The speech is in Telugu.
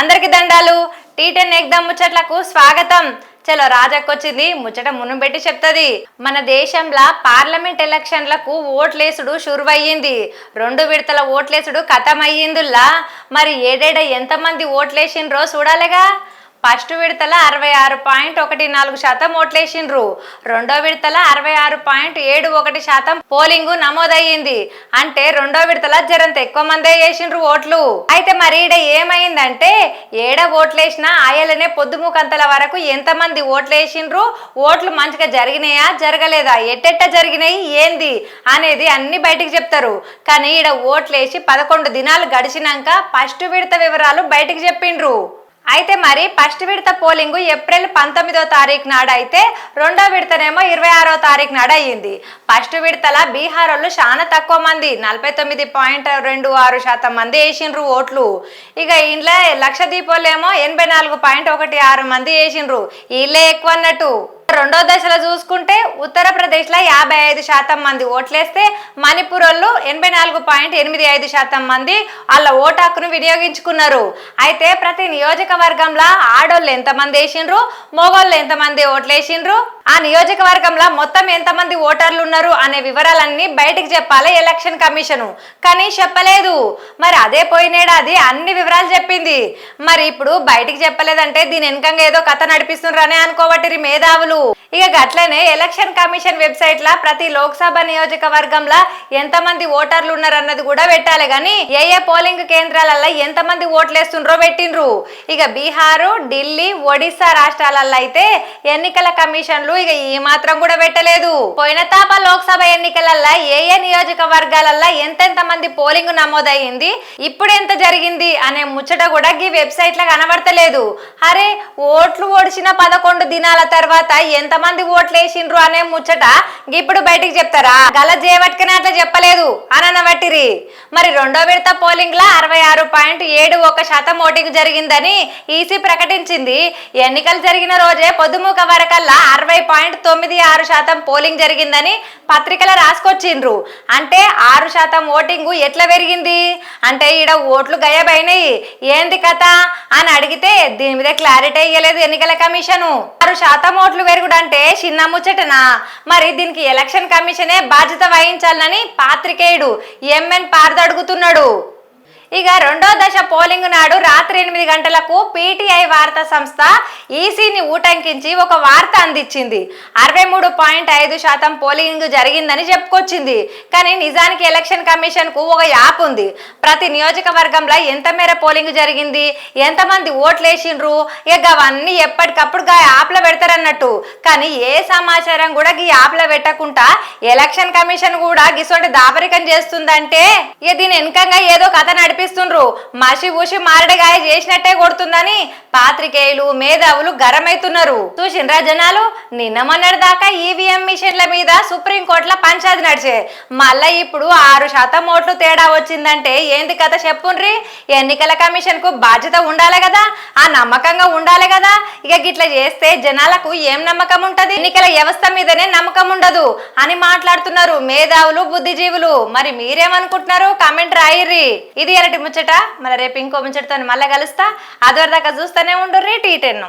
అందరికి దండాలు. టీ టెన్ ఎగ్దాం ముచ్చట్లకు స్వాగతం. చలో రాజక్కొచ్చింది ముచ్చట మును పెట్టి చెప్తుంది. మన దేశంలో పార్లమెంట్ ఎలక్షన్లకు ఓట్లేసుడు షురువయ్యింది. రెండు విడతల ఓట్లేసుడు కథమయ్యిందుల్లా. మరి ఏడేడ ఎంతమంది ఓట్లేసిండ్రో చూడాలిగా? ఫస్ట్ విడతల అరవై ఆరు పాయింట్ ఒకటి నాలుగు శాతం ఓట్లేసిండ్రు. రెండో విడతల అరవై ఆరు పాయింట్ ఏడు ఒకటి శాతం పోలింగ్ నమోదయ్యింది. అంటే రెండో విడతల జరంత ఎక్కువ మందే వేసిండ్రు ఓట్లు. అయితే మరి ఈడ ఏమైందంటే ఏడ ఓట్లేసినా ఆయలనే పొద్దుముఖంతల వరకు ఎంతమంది ఓట్లేసిండ్రు? ఓట్లు మంచిగా జరిగినాయా జరగలేదా? ఎట్టెట్ట జరిగినాయి? ఏంది? అనేది అన్ని బయటికి చెప్తారు. కానీ ఈడ ఓట్లేసి పదకొండు దినాలు గడిచినాక ఫస్ట్ విడత వివరాలు బయటికి చెప్పిండ్రు. అయితే మరి ఫస్ట్ విడత పోలింగ్ ఏప్రిల్ పంతొమ్మిదో తారీఖు నాడు అయితే రెండో విడతనేమో ఇరవై ఆరో తారీఖు నాడు అయ్యింది ఫస్ట్ విడతల బీహార్ వాళ్ళు చాలా తక్కువ మంది నలభై తొమ్మిది పాయింట్ రెండు ఆరు శాతం మంది వేసిండ్రు ఓట్లు. ఇక ఇంట్లో లక్ష దీపోలేమో ఎనభై నాలుగు పాయింట్ ఒకటి ఆరు మంది వేసిండ్రు వీళ్ళే ఎక్కువ అన్నట్టు రెండో దశలో చూసుకుంటే ఉత్తరప్రదేశ్లో యాభై ఐదు శాతం మంది ఓట్లేస్తే మణిపూర్ వాళ్ళు ఎనభై నాలుగు పాయింట్ ఎనిమిది ఐదు శాతం మంది వాళ్ళ ఓటు హక్కును వినియోగించుకున్నారు. అయితే ప్రతి నియోజకవర్గంలో ఆడోళ్ళు ఎంతమంది వేసిండ్రు? మగోళ్ళు ఎంతమంది ఓట్లేసిండ్రు? ఆ నియోజకవర్గంలో మొత్తం ఎంతమంది ఓటర్లు ఉన్నారు అనే వివరాలన్నీ బయటికి చెప్పాలి ఎలక్షన్ కమిషను. కానీ చెప్పలేదు. మరి అదే పోయినేడాది అన్ని వివరాలు చెప్పింది. మరి ఇప్పుడు బయటికి చెప్పలేదంటే దీని వెనకంగా ఏదో కథ నడిపిస్తున్నారనే అనుకోబట్టి మేధావులు. ఇక గట్లనే ఎలక్షన్ కమిషన్ వెబ్సైట్ లా ప్రతి లోక్సభ నియోజకవర్గంలో ఎంతమంది ఓటర్లు ఉన్నారన్నది కూడా పెట్టాలి. కానీ ఏ ఏ పోలింగ్ కేంద్రాలలో ఎంతమంది ఓట్లేస్తుండ్రో పెట్టిండ్రు. ఇక బీహారు ఢిల్లీ ఒడిశా రాష్ట్రాలలో అయితే ఎన్నికల కమిషన్లు ఇక ఈ మాత్రం కూడా పెట్టలేదు. పోయిన తాప లోక్సభ ఎన్నికలల్లో ఏ ఏ నియోజకవర్గాలల్లో ఎంతెంత మంది పోలింగ్ నమోదయ్యింది ఇప్పుడు ఎంత జరిగింది అనే ముచ్చట కూడా ఈ వెబ్సైట్లో కనబడతలేదు. అరే ఓట్లు ఓడిచిన పదకొండు దినాల తర్వాత ఎంత ఎంతమంది ఓట్లు వేసిండ్రు అనే ముచ్చట ఇప్పుడు బయటికి చెప్తారా? గల జేవట్కనే అట్లా చెప్పలేదు. అని అనబట్టిరి మరి రెండో విడత పోలింగ్ లా అరవై ఆరు పాయింట్ ఏడు ఒక శాతం ఓటింగ్ జరిగిందని ఈసీ ప్రకటించింది. ఎన్నికలు జరిగిన రోజే పొద్దుముఖ వరకల్లా అరవై పాయింట్ తొమ్మిది ఆరు శాతం పోలింగ్ జరిగిందని పత్రికలు రాసుకొచ్చిండ్రు. అంటే ఆరు శాతం ఓటింగ్ ఎట్లా పెరిగింది? అంటే ఈడ ఓట్లు గయబైనాయి. ఏంది కథ? అని అడిగితే దీని మీద క్లారిటీ అయ్యలేదు ఎన్నికల కమిషను. ఆరు శాతం ఓట్లు పెరుగుడంటే చిన్న ముచ్చటనా? మరి దీనికి ఎలక్షన్ కమిషనే బాధ్యత వహించాలని పాత్రికేయుడు ఎంఎన్ పార్ద అడుగుతున్నాడు. ఇక రెండో దశ పోలింగ్ నాడు రాత్రి ఎనిమిది గంటలకు పీటీఐ వార్తా సంస్థ ఈసీని ఊటంకించి ఒక వార్త అందించింది. అరవై మూడు పాయింట్ ఐదు శాతం పోలింగ్ జరిగిందని చెప్పుకొచ్చింది. కానీ నిజానికి ఎలక్షన్ కమిషన్కు ఒక యాప్ ఉంది. ప్రతి నియోజకవర్గంలో ఎంత మేర పోలింగ్ జరిగింది? ఎంతమంది ఓట్లు వేసిండ్రు ఇక అవన్నీ ఎప్పటికప్పుడు యాప్లో పెడతారన్నట్టు. కానీ ఏ సమాచారం కూడా ఈ యాప్లో పెట్టకుండా ఎలక్షన్ కమిషన్ కూడా గిసోటి దాపరికం చేస్తుందంటే ఇక దీని వెనకంగా ఏదో కథ నడిపిస్తుండ్రు మసి ఊసి మారడగాయ చేసినట్టే కొడుతుందని పాత్రికేయులు మేధావులు గరమైతున్నారు. చూసిండ్రా జనాలు? నిన్న మొన్నటి దాకా ఈవీఎం మిషన్ల మీద సుప్రీంకోర్టుల పంచాది నడిచే. మళ్ళా ఇప్పుడు ఆరు శాతం ఓట్లు తేడా వచ్చిందంటే ఏంది కథ చెప్పుండ్రి? ఎన్నికల కమిషన్కు బాధ్యత ఉండాలి కదా? ఆ నమ్మకంగా ఉండాలి కదా? ఇక గిట్లా చేస్తే జనాలకు ఏం నమ్మకం ఉంటది? ఎన్నికల వ్యవస్థ మీదనే నమ్మకం ఉండదు అని మాట్లాడుతున్నారు మేధావులు బుద్ధిజీవులు. మరి మీరేమనుకుంటున్నారు? కామెంట్ రాయిర్రి. ఇది ఇంతటి ముచ్చట. మరి రేపు ఇంకో ముచ్చటతో మళ్ళీ కలుస్తా. అదివరదాకా చూస్తూనే ఉండు రేటు టెన్